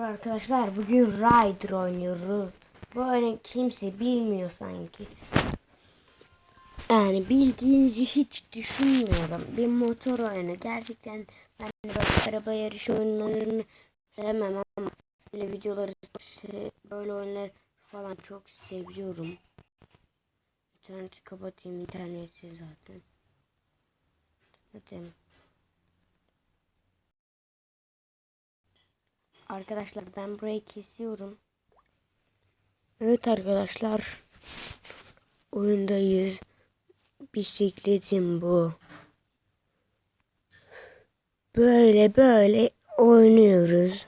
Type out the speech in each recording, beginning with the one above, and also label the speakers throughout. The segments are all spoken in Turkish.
Speaker 1: Merhaba arkadaşlar. Bugün Rider oynuyoruz. Bu oyunu kimse bilmiyor sanki. Yani bildiğinizi hiç düşünmüyorum. Bir motor oyunu. Gerçekten ben bak araba yarışı oyunlarını sevmem ama böyle videoları böyle oyunlar falan çok seviyorum. İnterneti kapatayım. İnterneti zaten. Zaten. Arkadaşlar ben burayı kesiyorum. Evet arkadaşlar. Oyundayız. Bisikletim bu. Böyle böyle oynuyoruz.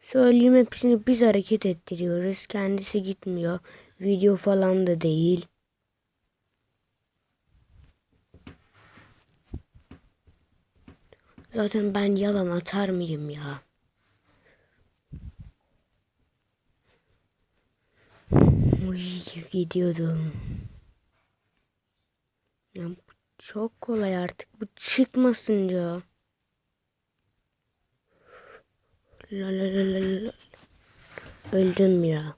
Speaker 1: Söyleyeyim hepsini biz hareket ettiriyoruz. Kendisi gitmiyor. Video falan da değil. Zaten ben yalan atar mıyım ya? Uy gidiyordum. Ya bu çok kolay artık. Bu çıkmasın ya. La la la la la. Öldüm ya.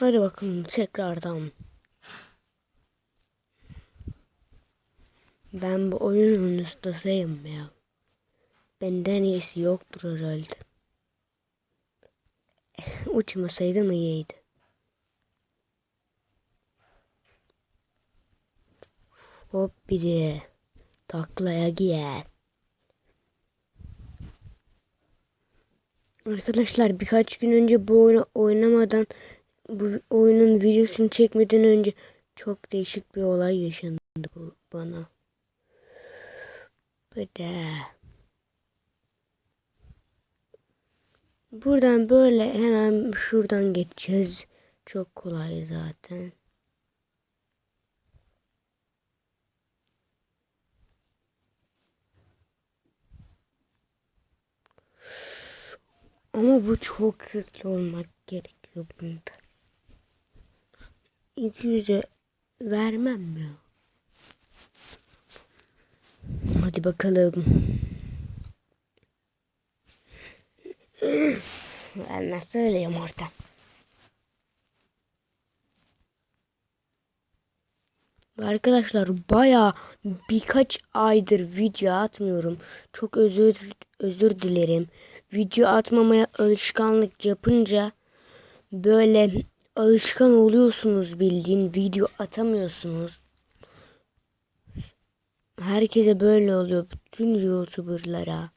Speaker 1: Hadi bakalım tekrardan. Ben bu oyunun ustasıyım ya. Benden iyisi yoktur herhalde. Uçmasaydım iyiydi. Hop bir de taklaya gel. Arkadaşlar birkaç gün önce bu oyunu oynamadan bu oyunun videosunu çekmeden önce çok değişik bir olay yaşandı bana. Böyle. Buradan böyle hemen şuradan geçeceğiz. Çok kolay zaten. Ama bu çok hızlı olmak gerekiyor bunda. 200'e vermem ya. Hadi bakalım. Ben nasıl ölüyorum orada? Arkadaşlar baya birkaç aydır video atmıyorum. Çok özür özür dilerim. Video atmamaya alışkanlık yapınca böyle alışkan oluyorsunuz bildiğin video atamıyorsunuz. Herkese böyle oluyor bütün youtuberlara.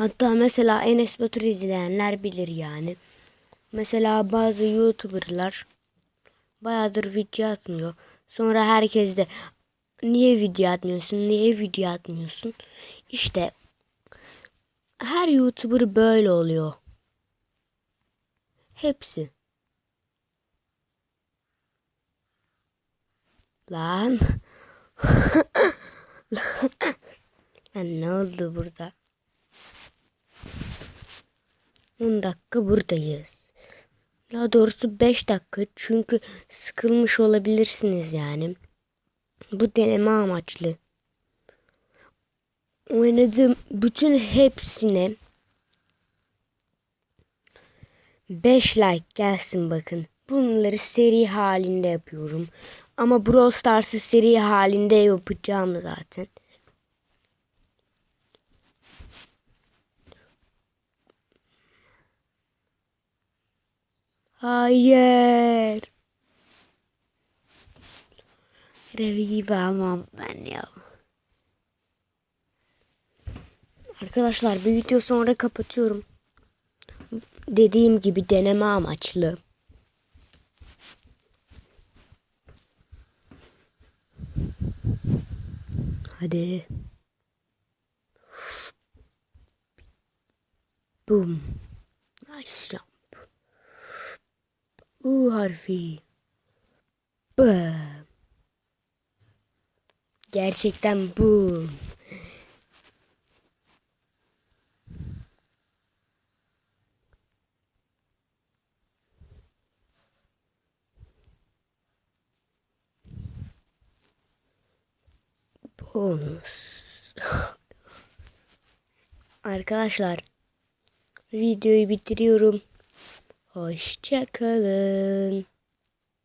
Speaker 1: Hatta mesela Enes Batur izleyenler bilir yani. Mesela bazı YouTuber'lar bayağıdır video atmıyor. Sonra herkes de niye video atmıyorsun, niye video atmıyorsun? İşte her YouTuber böyle oluyor. Hepsi. Lan. Lan ne oldu burada? 10 dakika buradayız. Daha doğrusu 5 dakika çünkü sıkılmış olabilirsiniz yani. Bu deneme amaçlı. Oynadığım bütün hepsine 5 like gelsin bakın. Bunları seri halinde yapıyorum. Ama Brawl Stars'ı seri halinde yapacağım zaten. Hayır. Revi gibi ben ya. Arkadaşlar bir video sonra kapatıyorum. Dediğim gibi deneme amaçlı. Hadi. Boom. Nice jump. U harfi. B. Gerçekten bu. Bonus. Arkadaşlar videoyu bitiriyorum. Hoşçakalın.